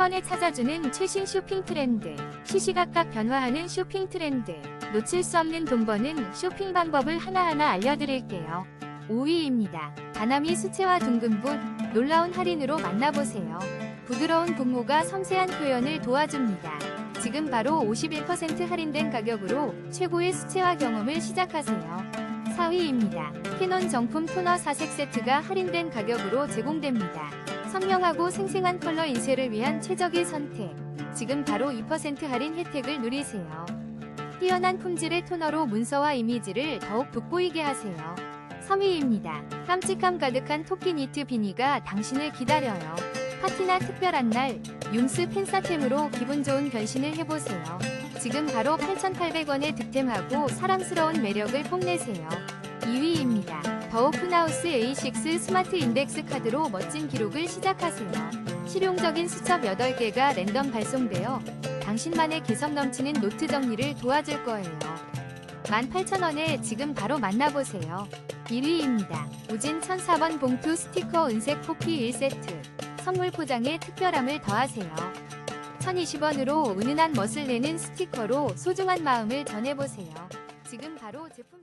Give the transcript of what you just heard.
번에 찾아주는 최신 쇼핑 트렌드, 시시각각 변화하는 쇼핑 트렌드, 놓칠 수 없는 돈 버는 쇼핑 방법을 하나하나 알려드릴게요. 5위입니다. 다나미 수채화 둥근붓, 놀라운 할인으로 만나보세요. 부드러운 분무가 섬세한 표현을 도와줍니다. 지금 바로 51% 할인된 가격으로 최고의 수채화 경험을 시작하세요. 4위입니다. 캐논 정품 토너 4색 세트가 할인된 가격으로 제공됩니다. 선명하고 생생한 컬러 인쇄를 위한 최적의 선택. 지금 바로 2% 할인 혜택을 누리세요. 뛰어난 품질의 토너로 문서와 이미지를 더욱 돋보이게 하세요. 3위입니다. 깜찍함 가득한 토끼 니트 비니가 당신을 기다려요. 파티나 특별한 날, 융스 팬사템으로 기분 좋은 변신을 해보세요. 지금 바로 8,800원에 득템하고 사랑스러운 매력을 뽐내세요. 2위입니다. 더 오픈하우스 A6 스마트 인덱스 카드로 멋진 기록을 시작하세요. 실용적인 수첩 8개가 랜덤 발송되어 당신만의 개성 넘치는 노트 정리를 도와줄 거예요. 18,000원에 지금 바로 만나보세요. 1위입니다. 우진 1004번 봉투 스티커 은색 포피 1세트. 선물 포장에 특별함을 더하세요. 1020원으로 은은한 멋을 내는 스티커로 소중한 마음을 전해보세요. 지금 바로 제품